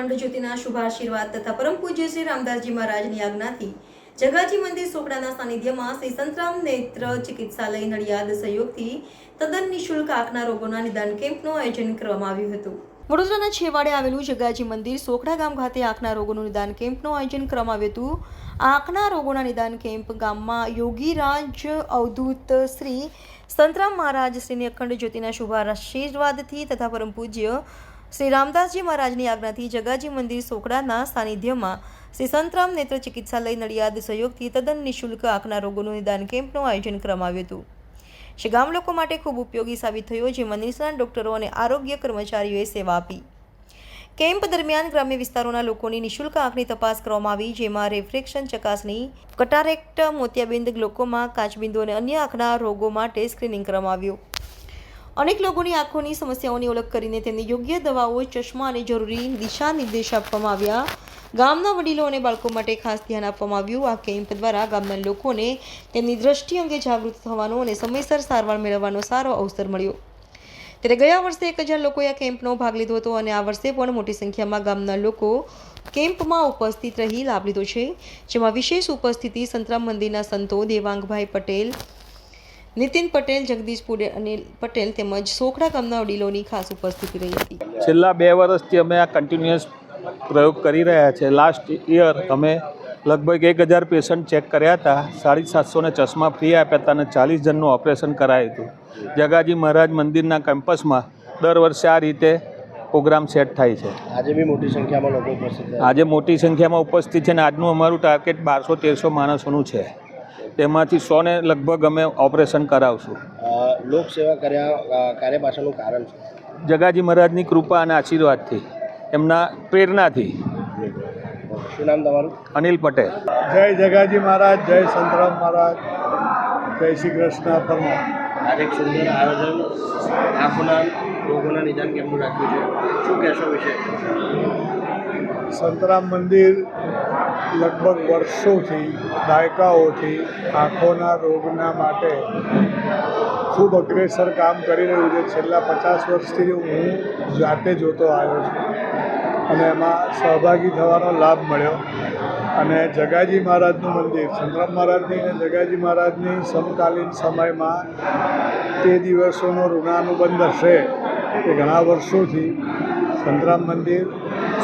અખંડ જ્યોતિના શુભાશીર્વાદ તથા પરમ પૂજ્ય શ્રી રામદાસજી મહારાજની આજ્ઞાથી જગાજી મંદિર સોપડાના સાનિધ્યમાં શ્રી સંતરામ નેત્ર ચિકિત્સાલય નડિયાદ સહયોગથી તદ્દન નિઃશુલ્ક આંખના રોગોના નિદાન કેમ્પનું આયોજન કરવામાં આવ્યું હતું. વડોદરાના છેવાડે આવેલું જગાજી મંદિર સોખડા ગામ ખાતે આંખના રોગોનું નિદાન કેમ્પનું આયોજન કરવામાં આવ્યું હતું. આંખના રોગોના નિદાન કેમ્પ ગામમાં યોગીરાજ અવધૂત શ્રી સંતરામ મહારાજ શ્રીની અખંડ જ્યોતિના શુભ આશીર્વાદથી તથા પરમ પૂજ્ય શ્રી રામદાસજી મહારાજની આજ્ઞાથી જગાજી મંદિર સોકડાના સાનિધ્યમાં શ્રી સંતરામ નેત્ર ચિકિત્સાલય નડિયાદ સહયોગથી તદ્દન નિઃશુલ્ક આંખના રોગોનું નિદાન કેમ્પનું આયોજન કરવામાં આવ્યું હતું. જે ગામ લોકો માટે ખૂબ ઉપયોગી સાબિત થયો, જેમાં નિષ્ણાત ડોક્ટરો અને આરોગ્ય કર્મચારીઓએ સેવા આપી. કેમ્પ દરમિયાન ગ્રામ્ય વિસ્તારોના લોકોની નિઃશુલ્ક આંખની તપાસ કરવામાં આવી, જેમાં રેફ્રેક્શન ચકાસણી, કટારેક્ટ, મોતિયાબિંદ ગ્લોકોમા, કાચબિંદુ અને અન્ય આંખના રોગો માટે સ્ક્રીનિંગ કરવામાં આવ્યું. અનેક લોકોની આંખોની સમસ્યાઓની ઓળખ કરીને તેમને યોગ્ય દવાઓ, ચશ્મા અને જરૂરી દિશા નિર્દેશ આપવામાં આવ્યા. ગામના વડીલો અને બાળકો માટે ખાસ ધ્યાન આપવામાં આવ્યું. આ કેમ્પ દ્વારા ગામના લોકોને તેમની દ્રષ્ટિ અંગે જાગૃત થવાનો અને સમયસર સારવાર મેળવવાનો સારો અવસર મળ્યો. ત્યારે ગયા વર્ષે એક હજાર લોકોએ આ કેમ્પનો ભાગ લીધો હતો અને આ વર્ષે પણ મોટી સંખ્યામાં ગામના લોકો કેમ્પમાં ઉપસ્થિત રહી લાભ લીધો છે. જેમાં વિશેષ ઉપસ્થિતિ સંતરામ મંદિરના સંતો દેવાંગભાઈ પટેલ નીતિન પટેલ જગદીશ પુડે અનિલ પટેલ તેમજ સોખડા ગામના વડીલોની ખાસ ઉપસ્થિતિ રહી હતી. છેલ્લા બે વર્ષથી અમે આ કન્ટિન્યુઅસ પ્રયોગ કરી રહ્યા છે. લાસ્ટ યર અમે લગભગ એક હજાર પેશન્ટ ચેક કર્યા હતા. સાડી સાતસોને ચશ્મા ફ્રી આપ્યા હતા અને ચાલીસ જણનું ઓપરેશન કરાયું હતું. જગાજી મહારાજ મંદિરના કેમ્પસમાં દર વર્ષે આ રીતે પ્રોગ્રામ સેટ થાય છે. આજે બી મોટી સંખ્યામાં લોકો ઉપસ્થિત આજે મોટી સંખ્યામાં ઉપસ્થિત છે અને આજનું અમારું ટાર્ગેટ બારસો તેરસો માણસોનું છે. તેમાંથી સોને લગભગ અમે ઓપરેશન કરાવશું. લોકસેવા કર્યા કાર્ય પાછળનું કારણ છે જગાજી મહારાજની કૃપા અને આશીર્વાદથી એમના પ્રેરણાથી. શું નામ તમારું? અનિલ પટેલ. જય જગાજી મહારાજ જય સંતરામ મહારાજ જય શ્રી કૃષ્ણ ફરમા આજે એક સુંદર આયોજન આંખોના રોગોના નિદાન કેમનું રાખ્યું છે. શું કહેશો વિશે? સંતરામ મંદિર લગભગ વર્ષોથી દાયકાઓથી આંખોના રોગના માટે ખૂબ અગ્રેસર કામ કરી રહ્યું છે. છેલ્લા પચાસ વર્ષથી હું જાતે જોતો આવ્યો છું અને એમાં સહભાગી થવાનો લાભ મળ્યો. અને જગાજી મહારાજનું મંદિર, સંતરામ મહારાજની અને જગાજી મહારાજની સમકાલીન સમયમાં તે દિવસોનો ઋણાનુબંધ હશે કે ઘણા વર્ષોથી સંતરામ મંદિર,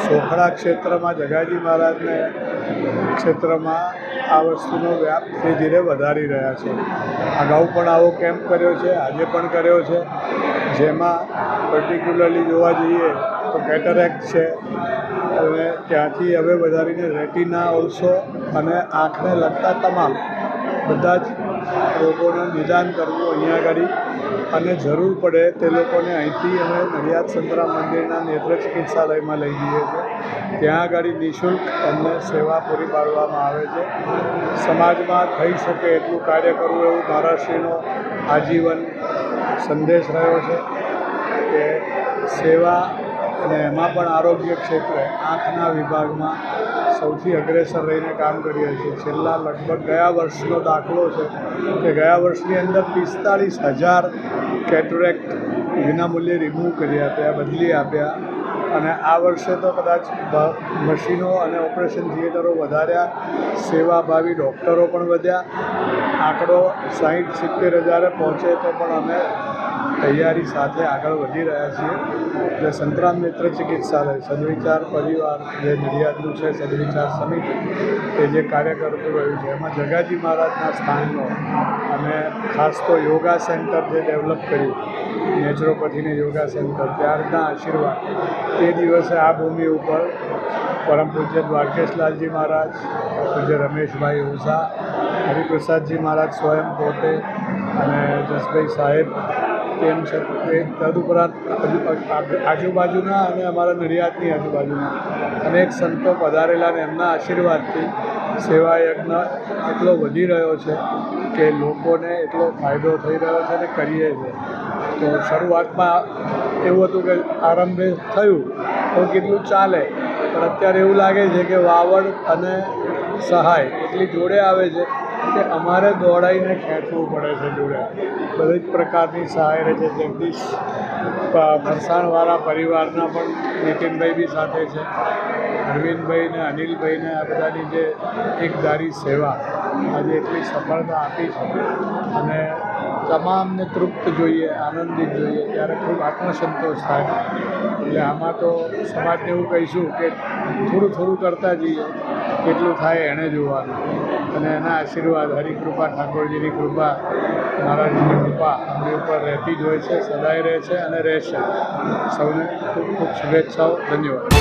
સોખડા ક્ષેત્રમાં જગાજી મહારાજને ક્ષેત્રમાં આ વસ્તુનો વ્યાપ ધીરે ધીરે વધારી રહ્યા છે. અગાઉ પણ આવો કેમ્પ કર્યો છે, આજે પણ કર્યો છે. જેમાં પર્ટિક્યુલરલી જોવા જઈએ તો કેટરેક્ટ છે. અને ત્યાંથી હવે વધારીને રેટિના ઓલ્સો અને આંખને લગતા તમામ બધા જ રોગોનું નિદાન કરવું અહીંયા આગળ. અને જરૂર પડે તે લોકોને અહીંથી અમે નડિયાદ સંતરા મંદિરના નેત્ર ચિકિત્સાલયમાં લઈ જઈએ છીએ. ત્યાં આગળ નિઃશુલ્ક અમને સેવા પૂરી પાડવામાં આવે છે. સમાજમાં થઈ શકે એટલું કાર્ય કરવું એવું મહારાષ્ટ્રીનો આજીવન સંદેશ રહ્યો છે કે સેવા અને એમાં પણ આરોગ્ય ક્ષેત્રે આંખના વિભાગમાં સૌથી અગ્રેસર રહીને કામ કરીએ છીએ. છેલ્લા લગભગ ગયા વર્ષનો દાખલો છે કે ગયા વર્ષની અંદર પિસ્તાળીસ હજાર કેટરેક્ટ વિનામૂલ્યે રિમૂવ કરી આપ્યા બદલી આપ્યા. અને આ વર્ષે તો કદાચ મશીનો અને ઓપરેશન થિયેટરો વધાર્યા, સેવાભાવી ડૉક્ટરો પણ વધ્યા, આંકડો સાહીઠ સિત્તેર હજારે પહોંચે તો પણ અમે તૈયારી સાથે આગળ વધી રહ્યા છીએ. એટલે સંતરામ મિત્ર ચિકિત્સાલય, સદવિચાર પરિવાર જે નડિયાદનું છે, સદવિચાર સમિતિ એ જે કાર્ય કરતું રહ્યું છે, એમાં જગાજી મહારાજના સ્થાનનો અને ખાસ તો યોગા સેન્ટર જે ડેવલપ કર્યું, નેચરોપથીને યોગા સેન્ટર, ત્યારના આશીર્વાદ, તે દિવસે આ ભૂમિ ઉપર પરમ પૂજ્ય દ્વારકેશલાલજી મહારાજ પૂજ્ય રમેશભાઈ ઓઝા, હરિપ્રસાદજી મહારાજ સ્વયં પોતે અને જસભાઈ સાહેબ તેમ છતાં તદુપરાંત આજુ- આજુબાજુના અને અમારા નડિયાદની આજુબાજુના અનેક સંતો પધારેલા અને એમના આશીર્વાદથી સેવા યજ્ઞ એટલો વધી રહ્યો છે કે લોકોને એટલો ફાયદો થઈ રહ્યો છે અને કરીએ છે. તો શરૂઆતમાં એવું હતું કે આરંભે થયું, તો કેટલું ચાલે? પણ અત્યારે એવું લાગે છે કે વાવડ અને સહાય એટલી જોડે આવે છે કે અમારે દોડાઈને ખેંચવું પડે છે જોડે. બધી જ પ્રકારની સહાય રહે છે. જગદીશ ભરસાણવાળા પરિવારના પણ નીતિનભાઈ બી સાથે છે. અરવિંદભાઈ ને અનિલભાઈ ને આ બધાની જે એકધારી સેવા આજે એટલી સફળતા આપી છે. અને તમામને તૃપ્ત જોઈએ, આનંદિત જોઈએ, ત્યારે ખૂબ આત્મસંતોષ થાય. એટલે આમાં તો સમાજને એવું કહીશું કે થોડું થોડું કરતા જઈએ કેટલું થાય એણે જોવાનું. અને એના આશીર્વાદ, હરિકૃપા, ઠાકોરજીની કૃપા મહારાજની કૃપા અમને ઉપર રહેતી જ હોય છે, સદાય રહે છે અને રહેશે. સૌને ખૂબ ખૂબ શુભેચ્છાઓ, ધન્યવાદ.